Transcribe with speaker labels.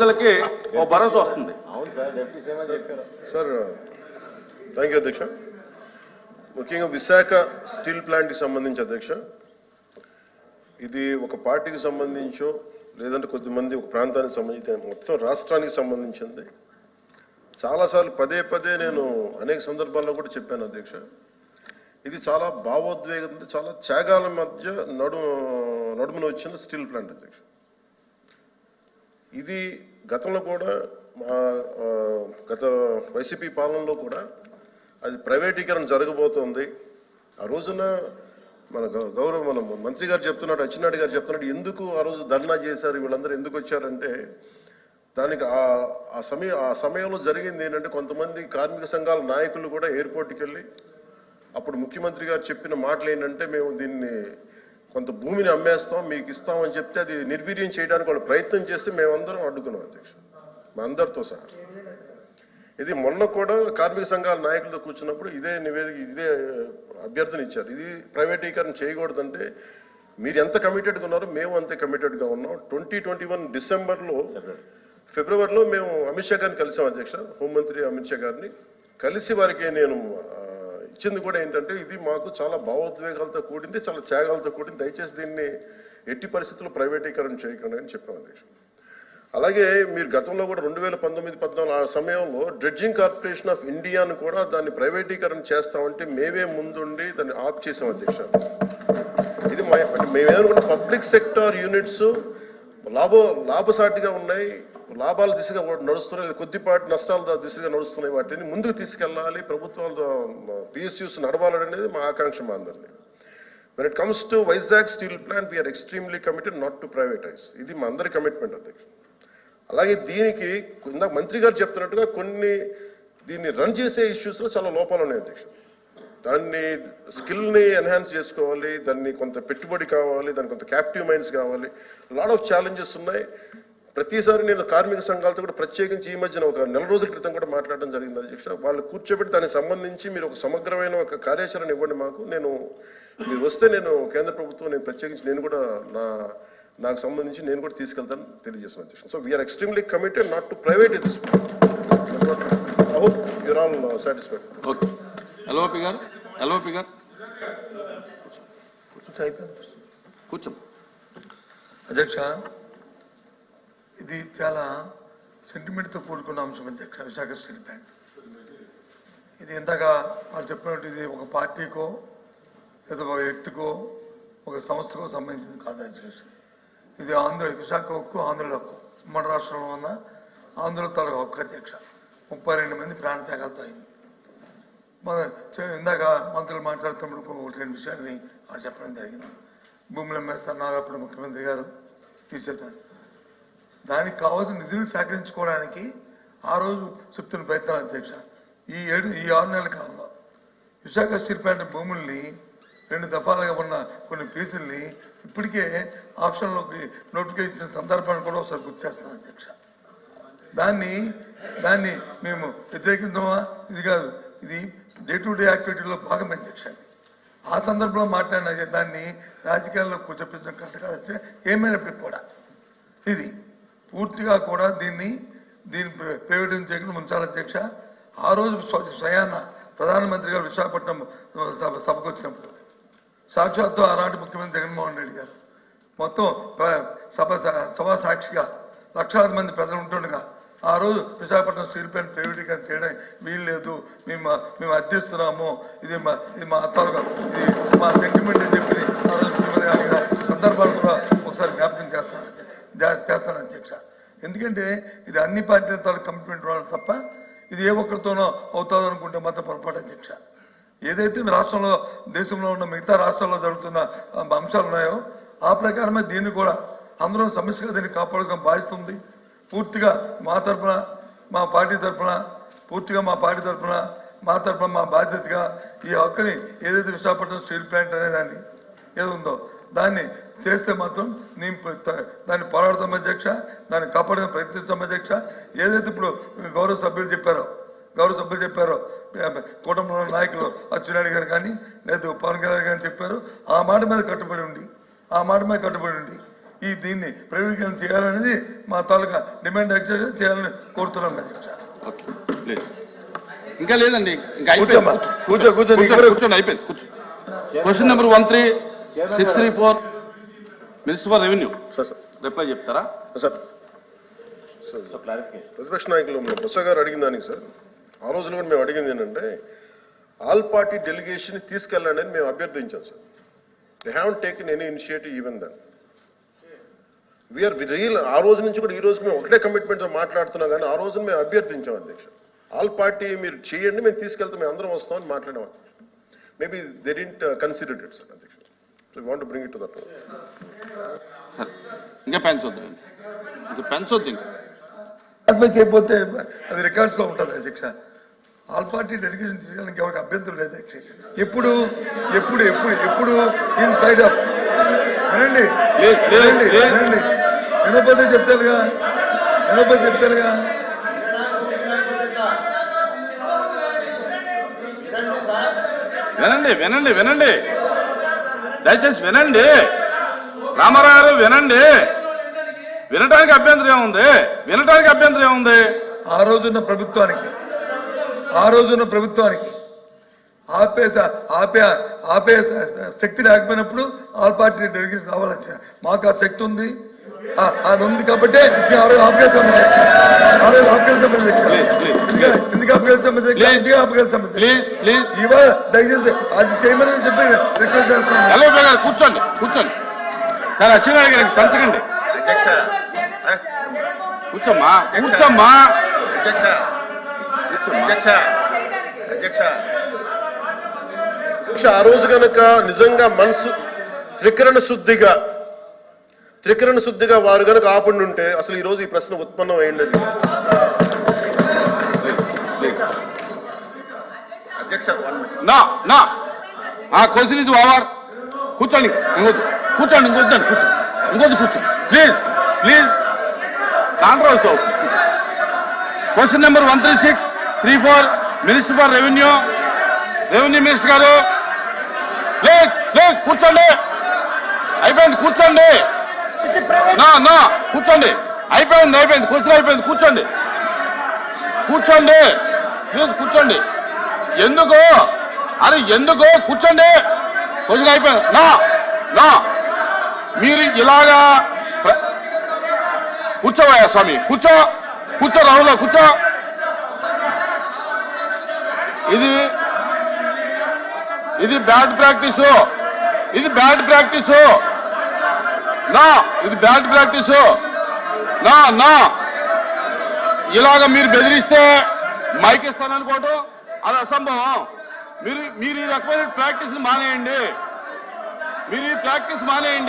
Speaker 1: ప్రజలకి ఓ భరోసా వస్తుంది.
Speaker 2: అవును సార్
Speaker 3: థ్యాంక్ యూ అధ్యక్ష. ముఖ్యంగా విశాఖ స్టీల్ ప్లాంట్కి సంబంధించి అధ్యక్ష ఇది ఒక పార్టీకి సంబంధించో లేదంటే కొద్దిమంది ఒక ప్రాంతానికి సంబంధించి మొత్తం రాష్ట్రానికి సంబంధించింది. చాలాసార్లు పదే పదే నేను అనేక సందర్భాల్లో కూడా చెప్పాను అధ్యక్ష. ఇది చాలా భావోద్వేగం చాలా త్యాగాల మధ్య నడు నడుమున వచ్చిన స్టీల్ ప్లాంట్ అధ్యక్ష. ఇది గతంలో కూడా మా గత వైసీపీ పాలనలో కూడా అది ప్రైవేటీకరణ జరగబోతోంది. ఆ రోజున మన గౌరవ మన మంత్రి గారు చెప్తున్నాడు అచ్చెన్నాయుడు గారు చెప్తున్నాడు ఎందుకు ఆ రోజు ధర్నా చేశారు వీళ్ళందరూ ఎందుకు వచ్చారంటే దానికి ఆ ఆ సమయం ఆ సమయంలో జరిగింది ఏంటంటే కొంతమంది కార్మిక సంఘాల నాయకులు కూడా ఎయిర్పోర్ట్కి వెళ్ళి అప్పుడు ముఖ్యమంత్రి గారు చెప్పిన మాటలు ఏంటంటే మేము దీన్ని కొంత భూమిని అమ్మేస్తాం మీకు ఇస్తామని చెప్తే అది నిర్వీర్యం చేయడానికి వాళ్ళు ప్రయత్నం చేస్తే మేమందరం అడ్డుకున్నాం అధ్యక్ష మా అందరితో సహా. ఇది మొన్న కూడా కార్మిక సంఘాల నాయకులతో కూర్చున్నప్పుడు ఇదే నివేదిక ఇదే అభ్యర్థన ఇచ్చారు. ఇది ప్రైవేటీకరణ చేయకూడదంటే మీరు ఎంత కమిటెడ్గా ఉన్నారో మేము అంతే కమిటెడ్గా ఉన్నాం. ట్వంటీ ట్వంటీ వన్ డిసెంబర్లో ఫిబ్రవరిలో మేము అమిత్ షా గారిని కలిసాం అధ్యక్ష హోంమంత్రి అమిత్ షా గారిని. కలిసి వారికి నేను ఇచ్చింది కూడా ఏంటంటే ఇది మాకు చాలా భావోద్వేగాలతో కూడింది చాలా త్యాగాలతో కూడింది దయచేసి దీన్ని ఎట్టి పరిస్థితుల్లో ప్రైవేటీకరణ చేయకండి అని చెప్పాం అధ్యక్ష అలాగే మీరు గతంలో కూడా రెండు వేల పంతొమ్మిది పద్నాలుగు ఆ సమయంలో డ్రెడ్జింగ్ కార్పొరేషన్ ఆఫ్ ఇండియాను కూడా దాన్ని ప్రైవేటీకరణ చేస్తామంటే మేమే ముందుండి దాన్ని ఆఫ్ చేసాం అధ్యక్ష ఇది మేమేమనుకుంటే పబ్లిక్ సెక్టార్ యూనిట్స్ లాభ లాభసాటిగా ఉన్నాయి లాభాల దిశగా నడుస్తున్నాయి కొద్దిపాటి నష్టాల దిశగా నడుస్తున్నాయి వాటిని ముందుకు తీసుకెళ్ళాలి. ప్రభుత్వాలు పిఎస్యూస్ నడవాలనేది మా ఆకాంక్ష మా అందరిది. When it comes to Vizag steel plant we're extremely committed not to privatize ఇది మా అందరి కమిట్మెంట్ అధ్యక్ష. అలాగే దీనికి ఇందాక మంత్రి గారు చెప్తున్నట్టుగా కొన్ని దీన్ని రన్ చేసే ఇష్యూస్లో చాలా లోపాలు ఉన్నాయి అధ్యక్ష. దాన్ని స్కిల్ని ఎన్హాన్స్ చేసుకోవాలి దాన్ని కొంత పెట్టుబడి కావాలి దానికి కొంత క్యాప్టివ్ మైండ్స్ కావాలి. లాట్ ఆఫ్ ఛాలెంజెస్ ఉన్నాయి. ప్రతిసారి నేను కార్మిక సంఘాలతో కూడా ప్రత్యేకించి ఈ మధ్యన ఒక నెల రోజుల క్రితం కూడా మాట్లాడడం జరిగింది అధ్యక్ష. వాళ్ళు కూర్చోబెట్టి దానికి సంబంధించి మీరు ఒక సమగ్రమైన ఒక కార్యాచరణ ఇవ్వండి మాకు. నేను మీరు వస్తే నేను కేంద్ర ప్రభుత్వం నేను ప్రత్యేకించి నేను కూడా నా నాకు సంబంధించి నేను కూడా తీసుకెళ్తాను తెలియజేస్తాను అధ్యక్ష. So we're extremely committed not to private this I hope you're all satisfied
Speaker 1: okay LOP గారు. ఎల్ఓపి గారు. కూర్చో.
Speaker 4: అధ్యక్ష ఇది చాలా సెంటిమెంట్తో కూడుకున్న అంశం అధ్యక్ష విశాఖ స్టేట్ ప్లాంట్ ఇది ఇందాక వారు చెప్పినట్టు ఇది ఒక పార్టీకో లేదా ఒక వ్యక్తికో ఒక సంస్థకో సంబంధించింది కాదు అధ్యక్ష ఇది ఆంధ్ర విశాఖ హక్కు ఆంధ్రుల హక్కు. మన రాష్ట్రంలో ఉన్న ఆంధ్రుల తాలూకు హక్కు అధ్యక్ష. ముప్పై రెండు మంది ప్రాణత్యాగాలతో అయింది. మన ఇందాక మంత్రులు మాట్లాడుతున్నప్పుడు ఒకటి రెండు విషయాన్ని వారు చెప్పడం జరిగింది. భూములు అమ్మేస్తున్నారు అప్పుడు ముఖ్యమంత్రి గారు. తీసేద్దారు దానికి కావాల్సిన నిధులు సేకరించుకోవడానికి ఆ రోజు చెప్తున్న ప్రయత్నం అధ్యక్ష. ఈ ఏడు ఈ ఆరు నెలల కాలంలో విశాఖ స్టీల్ ప్లాంట్ భూముల్ని రెండు దఫాలుగా ఉన్న కొన్ని పీసుల్ని ఇప్పటికే ఆప్షన్లోకి నోటిఫికేషన్ ఇచ్చిన సందర్భాన్ని కూడా ఒకసారి గుర్తు చేస్తాను అధ్యక్ష. దాన్ని దాన్ని మేము వ్యతిరేకించమా ఇది కాదు. ఇది డే టు డే యాక్టివిటీలో భాగం అధ్యక్ష అది. ఆ సందర్భంలో మాట్లాడిన దాన్ని రాజకీయాల్లో చెప్పించడం కరెక్ట్ కాదు ఏమైనప్పటికి ఏమైనప్పటికీ కూడా ఇది పూర్తిగా కూడా దీన్ని దీన్ని ప్ర- ప్రైవేటైజ్ చేయకుండా ఉంచాలి అధ్యక్ష. ఆ రోజు సయాన స్వయాన ప్రధానమంత్రి గారు విశాఖపట్నం సభ సభకు వచ్చినప్పుడు. సాక్షాత్తు ఆనాటి ముఖ్యమంత్రి జగన్మోహన్ రెడ్డి గారు. మొత్తం సభ సభా సాక్షిగా లక్షలాది మంది ప్రజలు ఉంటుండగా ఆ రోజు విశాఖపట్నం స్టీల్ ప్లాంట్ ప్రైవేటీకరణ చేయడం వీలు లేదు. మేము మేము అర్థిస్తున్నాము. ఇది మా ఇది మా తాలూకా ఇది మా సెంటిమెంట్ అని చెప్పి ఆ రోజు ముఖ్యమంత్రి గారి సందర్భాలు కూడా ఒకసారి జ్ఞాపకం చేస్తాను చేస్తాను అధ్యక్ష. ఎందుకంటే ఇది అన్ని పార్టీల తాలూకు కమిట్మెంట్ వాళ్ళు తప్ప ఇది ఏ ఒక్కరితోనో అవుతుంది అనుకుంటే మాత్రం పొరపాటు అధ్యక్ష. ఏదైతే రాష్ట్రంలో దేశంలో ఉన్న మిగతా రాష్ట్రాల్లో జరుగుతున్న అంశాలు ఉన్నాయో ఆ ప్రకారమే దీన్ని కూడా అందరం సమస్యగా దీన్ని కాపాడుకోవడం బాధిస్తుంది. పూర్తిగా మా తరపున మా పార్టీ తరఫున పూర్తిగా మా పార్టీ తరపున మా తరపున మా బాధ్యతగా ఈ హక్కుని ఏదైతే విశాఖపట్నం స్టీల్ ప్లాంట్ అనేదాన్ని ఏది ఉందో దాన్ని చేస్తే మాత్రం నేను దాన్ని పోరాడతాం అధ్యక్ష దాన్ని కాపాడే ప్రయత్నిస్తాం అధ్యక్ష. ఏదైతే ఇప్పుడు గౌరవ సభ్యులు చెప్పారో గౌరవ సభ్యులు చెప్పారో కూటమిలో ఉన్న నాయకులు అచ్చెన్నాయుడు గారు కానీ లేదు పవన్ కళ్యాణ్ గారు చెప్పారు ఆ మాట మీద కట్టుబడి ఉండి ఆ మాట మీద కట్టుబడి ఉండి ఈ దీన్ని ప్రైవేటీకరణ చేయాలనేది మా తాలూకా డిమాండ్ అధ్యక్ష చేయాలని కోరుతున్నాం అధ్యక్ష.
Speaker 1: ఇంకా లేదండి ఇంకా
Speaker 4: కూర్చో, కూర్చో,
Speaker 1: కూర్చోండి అయిపోయింది కూర్చో. Question number one three six three four municipal revenue. Reply చెప్తారా?
Speaker 3: సార్ ప్రతిపక్ష నాయకులు బొత్స గారు అడిగిన దానికి సార్ ఆ రోజున కూడా మేము అడిగింది ఏంటంటే ఆల్ పార్టీ డెలిగేషన్ తీసుకెళ్ళండి అని మేము అభ్యర్థించాం sir they have taken any initiative even then we're real ఆ రోజు నుంచి కూడా ఈ రోజు మేము ఒకటే కమిట్మెంట్తో మాట్లాడుతున్నాం కానీ ఆ రోజున మేము అభ్యర్థించాం అధ్యక్ష. ఆల్ పార్టీ మీరు చేయండి మేము తీసుకెళ్తాం మేము అందరం వస్తామని మాట్లాడాం maybe they didn't consider it sir అధ్యక్ష. So want bring it to that
Speaker 1: సరే ఇంకా పెంచొద్దు ఇంకా. పెంచొద్దు ఇంకా.
Speaker 4: చేయకపోతే అది రికార్డ్స్లో ఉంటుంది అధ్యక్ష ఆల్ పార్టీ డెలిగేషన్ తీసుకోవడానికి ఎవరికి అభ్యంతరం లేదు ఎప్పుడు ఎప్పుడు ఎప్పుడు ఎప్పుడు ఇన్ స్పైట్ ఆఫ్ వినండి. వినండి. వినండి. వినకపోతే చెప్తారుగా? వినకపోతే చెప్తారుగా?
Speaker 1: వినండి వినండి వినండి. దయచేసి వినండి. రామారావు వినండి. వినటానికి అభ్యంతరం ఏముంది? వినటానికి అభ్యంతరం ఏముంది?
Speaker 4: ఆ రోజున ప్రభుత్వానికి ఆ రోజున్న ప్రభుత్వానికి ఆపే ఆపే ఆపే శక్తి లేకపోయినప్పుడు ఆల్ పార్టీ డెలిగేషన్ రావాలచ్చా మాకు ఆ శక్తి ఉంది. అది ఉంది కాబట్టి ఆ రోజు ఆ రోజు. ఎందుకు-. ఎందుకు ఇవాళ దయచేసి అది చేయమని చెప్పి రిక్వెస్ట్ చేస్తున్నాను.
Speaker 1: ఎల్ఓపి గారు కూర్చోండి కూర్చోండి. సరే గారికి పంచకండి
Speaker 3: అధ్యక్ష.
Speaker 1: కూర్చోమ్మా కూర్చోమ్మా.
Speaker 3: అధ్యక్ష.
Speaker 1: కూర్చోమ్మా.
Speaker 3: అధ్యక్ష. అధ్యక్ష. అధ్యక్ష ఆ రోజు గనక నిజంగా మనసు త్రికరణ శుద్ధిగా త్రికరణ శుద్ధిగా వారు కనుక ఆపండి ఉంటే అసలు ఈ రోజు ఈ ప్రశ్న ఉత్పన్నం అయింది
Speaker 1: నా నా. ఆ క్వశ్చన్ ఇస్ ఓవర్ కూర్చోండి ఇంకొద్దు. కూర్చోండి ఇంకొద్దండి కూర్చో. ఇంకొద్దు కూర్చో. Please please. కాంట్రవర్సీ అవుతుంది question number one three six three four. Minister for revenue. Revenue minister గారు. ప్లీజ్ ప్లీజ్ కూర్చోండి. అయిపోయింది కూర్చోండి. నా నా కూర్చోండి. అయిపోయింది అయిపోయింది కూర్చొని అయిపోయింది కూర్చోండి. కూర్చోండి. ప్లీజ్ కూర్చోండి. ఎందుకు? అరే ఎందుకు? కూర్చోండి. క్వశ్చన్ అయిపోయింది. నా నా. మీరు ఇలాగా ప్ర- కూర్చోవయ్యా స్వామి. కూర్చో కూర్చో రాహుల్ కూర్చో. ఇది ఇది బ్యాడ్ ప్రాక్టీసు. ఇది బ్యాడ్ ప్రాక్టీసు. నా ఇది బ్యాడ్ ప్రాక్టీస్. నా నా. ఇలాగ మీరు బెదిరిస్తే మైక్ ఇస్తాననుకోవటం అది అసంభవం. మీరు మీరు ఈ రకమైన ప్రాక్టీస్ మానేయండి. మీరు ఈ ప్రాక్టీస్ మానేయండి.